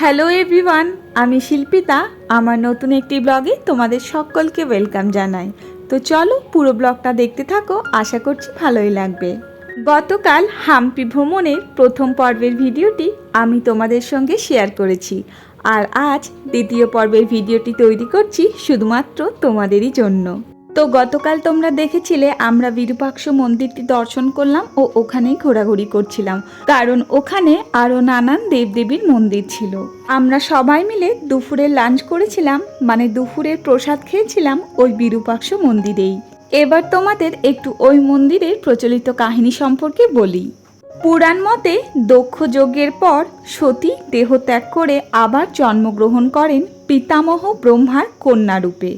Hello everyone আমি শিল্পিতা। আমার নতুন একটি ব্লগে তোমাদের সকলকে ওয়েলকাম জানাই। তো চলো পুরো ব্লগটা দেখতে থাকো। আশা করছি ভালোই লাগবে। গতকাল হাম্পি ভ্রমণের প্রথম পর্বের ভিডিওটি আমি তোমাদের সঙ্গে শেয়ার করেছি। আর আজ দ্বিতীয় পর্বের ভিডিওটি তৈরি করছি শুধুমাত্র তোমাদেরই জন্য। তো গতকাল তোমরা দেখেছিলে, আমরা বিরূপাক্ষ মন্দিরটি দর্শন করলাম ও ওখানেই ঘোরাঘুরি করছিলাম। কারণ ওখানে আরও নানান দেবদেবীর মন্দির ছিল। আমরা সবাই মিলে দুপুরে লাঞ্চ করেছিলাম মানে দুপুরের প্রসাদ খেয়েছিলাম ওই বিরূপাক্ষ মন্দিরেই। এবার তোমাদের একটু ওই মন্দিরের প্রচলিত কাহিনী সম্পর্কে বলি। পুরাণ মতে দক্ষ যজ্ঞের পর সতী দেহ ত্যাগ করে আবার জন্মগ্রহণ করেন পিতামহ ব্রহ্মার কন্যারূপে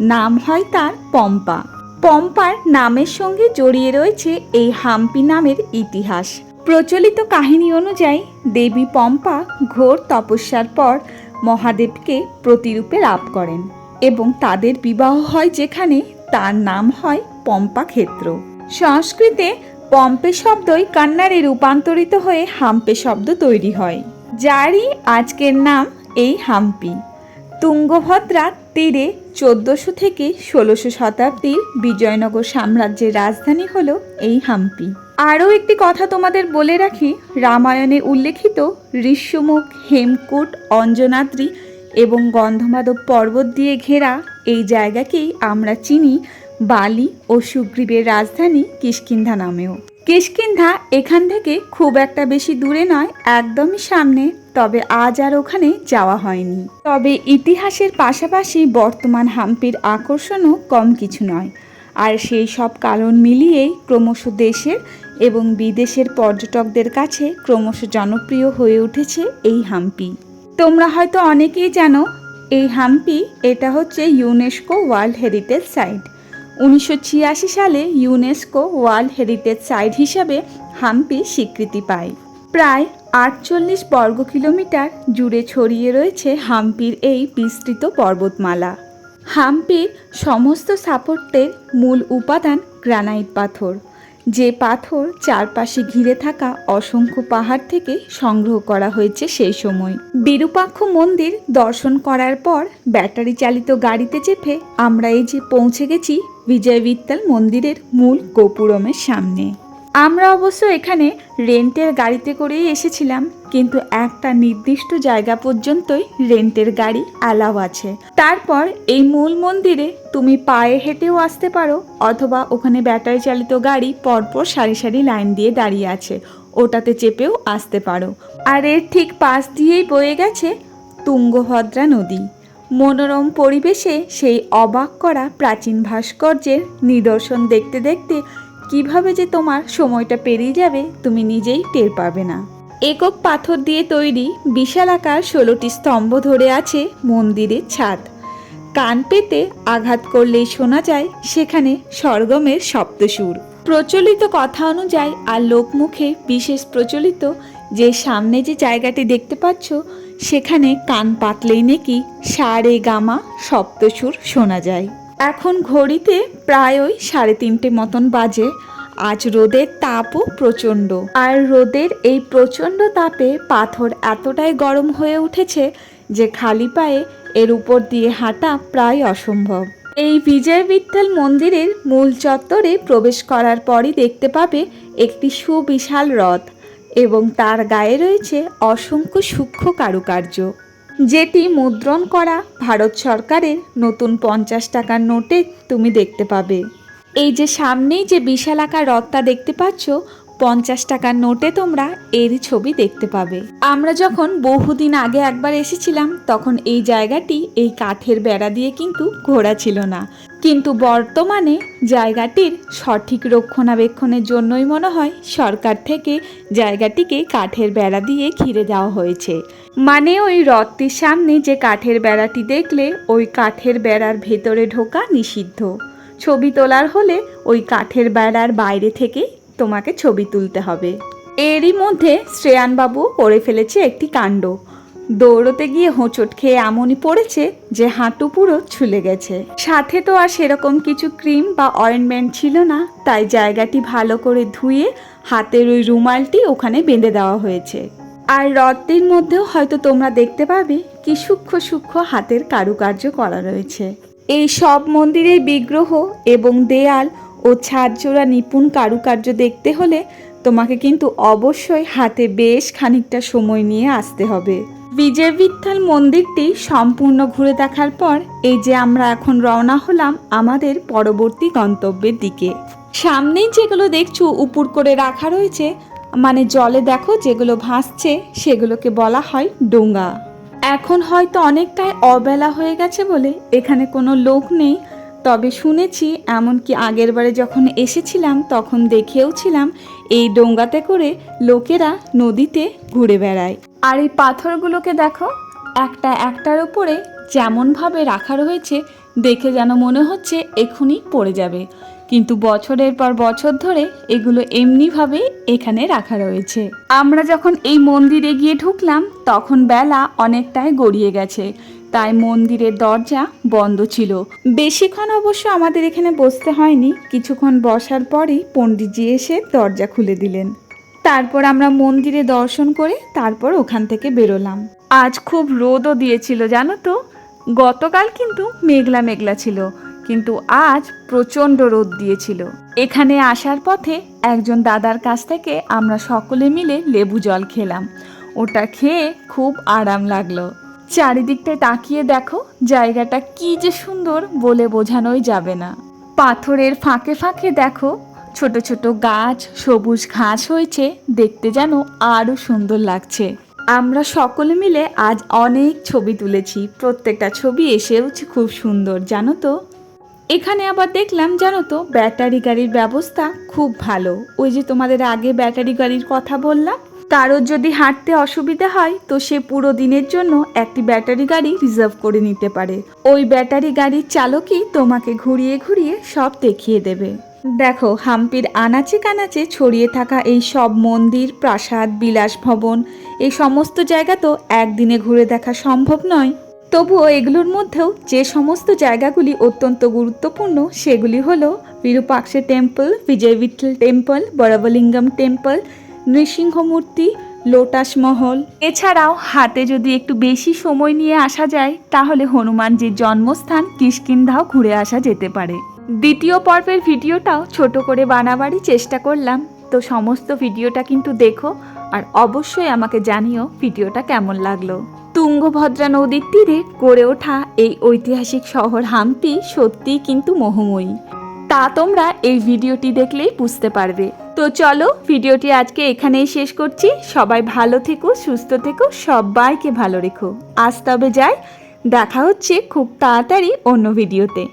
নাম হয় তার পম্পা। পম্পার নামের সঙ্গে জড়িয়ে রয়েছে এই হাম্পি নামের ইতিহাস। প্রচলিত কাহিনী অনুযায়ী, দেবী পম্পা ঘোর তপস্যার পর মহাদেবকে প্রতিরূপে লাভ করেন এবং তাদের বিবাহ হয় যেখানে তার নাম হয় পম্পা ক্ষেত্র। সংস্কৃতে পম্পে শব্দই কান্নারে রূপান্তরিত হয়ে হাম্পে শব্দ তৈরি হয়। যারই আজকের নাম এই হাম্পি। তুঙ্গভদ্রার তীরে চোদ্দোশো থেকে ষোলোশো শতাব্দীর বিজয়নগর সাম্রাজ্যের রাজধানী হলো এই হাম্পি। আরও একটি কথা তোমাদের বলে রাখি, রামায়ণে উল্লেখিত ঋষ্যমুখ, হেমকূট, অঞ্জনাদ্রি এবং গন্ধমাদব পর্বত দিয়ে ঘেরা এই জায়গাকেই আমরা চিনি বালি ও সুগ্রীবের রাজধানী কিষ্কিন্ধা নামেও। কিষ্কিন্ধা এখান থেকে খুব একটা বেশি দূরে নয়, একদমই সামনে তবে আজ আর ওখানে যাওয়া হয়নি। তবে ইতিহাসের পাশাপাশি বর্তমান হাম্পির আকর্ষণও কম কিছু নয়। আর সেই সব কারণ মিলিয়েই ক্রমশ দেশের এবং বিদেশের পর্যটকদের কাছে ক্রমশ জনপ্রিয় হয়ে উঠেছে এই হাম্পি। তোমরা হয়তো অনেকেই জানো, এই হাম্পি এটা হচ্ছে ইউনেস্কো ওয়ার্ল্ড হেরিটেজ সাইট। উনিশশো ছিয়াশি সালে ইউনেস্কো ওয়ার্ল্ড হেরিটেজ সাইট হিসাবে হাম্পি স্বীকৃতি পায়। প্রায় আটচল্লিশ বর্গ কিলোমিটার জুড়ে ছড়িয়ে রয়েছে হাম্পির এই বিস্তৃত পর্বতমালা। হাম্পির সমস্ত স্থাপত্যের মূল উপাদান গ্রানাইট পাথর, যে পাথর চারপাশে ঘিরে থাকা অসংখ্য পাহাড় থেকে সংগ্রহ করা হয়েছে সেই সময়। বিরূপাক্ষ মন্দির দর্শন করার পর ব্যাটারি চালিত গাড়িতে চেপে আমরা এই যে পৌঁছে গেছি বিজয় বিত্তাল মন্দিরের মূল গোপুরমের সামনে। আমরা অবশ্য এখানে রেন্টের গাড়িতে করেই এসেছিলাম, কিন্তু একটা নির্দিষ্ট জায়গা পর্যন্তই রেন্টের গাড়ি অ্যালাও আছে। তারপর এই মূল মন্দিরে তুমি পায়ে হেঁটেও আসতে পারো, অথবা ওখানে ব্যাটারি চালিত গাড়ি পরপর সারি সারি লাইন দিয়ে দাঁড়িয়ে আছে, ওটাতে চেপেও আসতে পারো। আর এর ঠিক পাশ দিয়েই বয়ে গেছে তুঙ্গভদ্রা নদী। মনোরম পরিবেশে সেই অবাক করা প্রাচীন ভাস্কর্যের নিদর্শন দেখতে দেখতে কীভাবে যে তোমার সময়টা পেরিয়ে যাবে, তুমি নিজেই টের পাবে না। একক পাথর দিয়ে তৈরি বিশাল আকার ষোলোটি স্তম্ভ ধরে আছে মন্দিরের ছাদ। কান পেতে আঘাত করলেই শোনা যায়, সেখানে স্বর্গমের সপ্তসুর। প্রচলিত কথা অনুযায়ী আর লোকমুখে বিশেষ প্রচলিত, যে সামনে যে জায়গাটি দেখতে পাচ্ছ, সেখানে কান পাতলেই নাকি সারে গামা সপ্তসুর শোনা যায়। এখন ঘড়িতে প্রায় ওই সাড়ে তিনটে মতন বাজে। আজ রোদের তাপও প্রচণ্ড। আর রোদের এই প্রচণ্ড তাপে পাথর এতটাই গরম হয়ে উঠেছে যে খালি পায়ে এর উপর দিয়ে হাঁটা প্রায় অসম্ভব। এই বিজয় বিঠ্ঠল মন্দিরের মূল চত্বরে প্রবেশ করার পরই দেখতে পাবে একটি সুবিশাল রথ এবং তার গায়ে রয়েছে অসংখ্য সূক্ষ্ম কারুকার্য। যেটি মুদ্রণ করা ভারত সরকারের নতুন পঞ্চাশ টাকার নোটে তুমি দেখতে পাবে। এই যে সামনেই যে বিশালাকার রথটা দেখতে পাচ্ছ পঞ্চাশ টাকার নোটে তোমরা এরই ছবি দেখতে পাবে। আমরা যখন বহুদিন আগে একবার এসেছিলাম, তখন এই জায়গাটি এই কাঠের বেড়া দিয়ে কিন্তু ঘোরা ছিল না। কিন্তু বর্তমানে জায়গাটির সঠিক রক্ষণাবেক্ষণের জন্যই মনে হয় সরকার থেকে জায়গাটিকে কাঠের বেড়া দিয়ে ঘিরে দেওয়া হয়েছে। মানে ওই রথটির সামনে যে কাঠের বেড়াটি দেখলে, ওই কাঠের বেড়ার ভেতরে ঢোকা নিষিদ্ধ। ছবি তোলার হলে ওই কাঠের বেড়ার বাইরে থেকে তোমাকে ছবি তুলতে হবে। এরই মধ্যে শ্রেয়ানবাবু করে ফেলেছে একটি কাণ্ড। দৌড়তে গিয়ে হোঁচট খেয়ে এমনই পড়েছে যে হাঁটু পুরো ছুলে গেছে। সাথে তো আর সেরকম কিছু ক্রিম বা অয়েনমেন্ট ছিল না, তাই জায়গাটি ভালো করে ধুয়ে হাতের ওই রুমালটি ওখানে বেঁধে দেওয়া হয়েছে। আর হ্রদটির মধ্যেও হয়তো তোমরা দেখতে পাবে কি সূক্ষ্ম সূক্ষ্ম হাতের কারুকার্য করা রয়েছে। এই সব মন্দিরের বিগ্রহ এবং দেয়াল ও ছাদজোড়া নিপুণ কারুকার্য দেখতে হলে তোমাকে কিন্তু অবশ্যই হাতে বেশ খানিকটা সময় নিয়ে আসতে হবে। বিজয় বিঠ্ঠল মন্দিরটি সম্পূর্ণ ঘুরে দেখার পর এই যে আমরা এখন রওনা হলাম আমাদের পরবর্তী গন্তব্যের দিকে। সামনেই যেগুলো দেখছ উপর করে রাখা রয়েছে মানে জলে দেখো যেগুলো ভাসছে সেগুলোকে বলা হয় ডোঙ্গা এখন হয়তো অনেকটাই অবেলা হয়ে গেছে বলে এখানে কোনো লোক নেই তবে শুনেছি, এমনকি আগের বারে যখন এসেছিলাম, তখন দেখেও ছিলাম এই ডোঙ্গাতে করে লোকেরা নদীতে ঘুরে বেড়ায়। আর এই পাথরগুলোকে দেখো, একটা একটার উপরে যেমনভাবে রাখা রয়েছে, দেখে যেন মনে হচ্ছে এক্ষুনি পড়ে যাবে। কিন্তু বছরের পর বছর ধরে এগুলো এমনিভাবে এখানে রাখা রয়েছে। আমরা যখন এই মন্দিরে গিয়ে ঢুকলাম, তখন বেলা অনেকটাই গড়িয়ে গেছে। তাই মন্দিরের দরজা বন্ধ ছিল। বেশিক্ষণ অবশ্য আমাদের এখানে বসতে হয়নি। কিছুক্ষণ বসার পরেই পণ্ডিতজি এসে দরজা খুলে দিলেন। তারপর আমরা মন্দিরে দর্শন করে তারপর ওখান থেকে বেরোলাম। আজ খুব রোদও দিয়েছিল, জানো তো? গতকাল কিন্তু মেঘলা মেঘলা ছিল, কিন্তু আজ প্রচণ্ড রোদ দিয়েছিল। এখানে আসার পথে একজন দাদার কাছ থেকে আমরা সকলে মিলে লেবু জল খেলাম। ওটা খেয়ে খুব আরাম লাগল। চারিদিকটায় তাকিয়ে দেখো, জায়গাটা কি যে সুন্দর বলে বোঝানোই যাবে না। পাথরের ফাঁকে ফাঁকে দেখো, ছোট ছোট গাছ, সবুজ ঘাস হয়েছে, দেখতে যেন আরও সুন্দর লাগছে। আমরা সকলে মিলে আজ অনেক ছবি তুলেছি, প্রত্যেকটা ছবি এসেওছে খুব সুন্দর, জানো তো? এখানে আবার দেখলাম, জানো তো, ব্যাটারি গাড়ির ব্যবস্থা খুব ভালো। ওই যে তোমাদের আগে ব্যাটারি গাড়ির কথা বললাম কারোর যদি হাঁটতে অসুবিধা হয়, তো সে পুরো দিনের জন্য একটি ব্যাটারি গাড়ি রিজার্ভ করে নিতে পারে। ওই ব্যাটারি গাড়ির চালকই তোমাকে ঘুরিয়ে ঘুরিয়ে সব দেখিয়ে দেবে। দেখো, হাম্পির আনাচে কানাচে ছড়িয়ে থাকা এই সব মন্দির, প্রাসাদ, বিলাস ভবন, এই সমস্ত জায়গা তো একদিনে ঘুরে দেখা সম্ভব নয়। তবুও এগুলোর মধ্যেও যে সমস্ত জায়গাগুলি অত্যন্ত গুরুত্বপূর্ণ, সেগুলি হলো বিরূপাক্ষে temple Vijaya Vitthala temple, Badavilingam temple Nrisimhamurti, lotus Mahal. এছাড়াও হাতে যদি একটু বেশি সময় নিয়ে আসা যায়, তাহলে হনুমানজির জন্মস্থান কিষ্কিন্ধাও ঘুরে আসা যেতে পারে। দ্বিতীয় পর্বের ভিডিওটাও ছোট করে বানাবারই চেষ্টা করলাম। তো সমস্ত ভিডিওটা কিন্তু দেখো আর অবশ্যই আমাকে জানিও ভিডিওটা কেমন লাগল। তুঙ্গভদ্রা নদীর তীরে গড়ে ওঠা এই ঐতিহাসিক শহর হাম্পি সত্যিই কিন্তু মোহময়ী। তা তোমরা এই ভিডিওটি দেখলেই বুঝতে পারবে। তো চলো, ভিডিওটি আজকে এখানেই শেষ করছি। সবাই ভালো থেকো, সুস্থ থেকো, সবাইকে ভালো রেখো। আজ তবে যাই, দেখা হচ্ছে খুব তাড়াতাড়ি অন্য ভিডিওতে।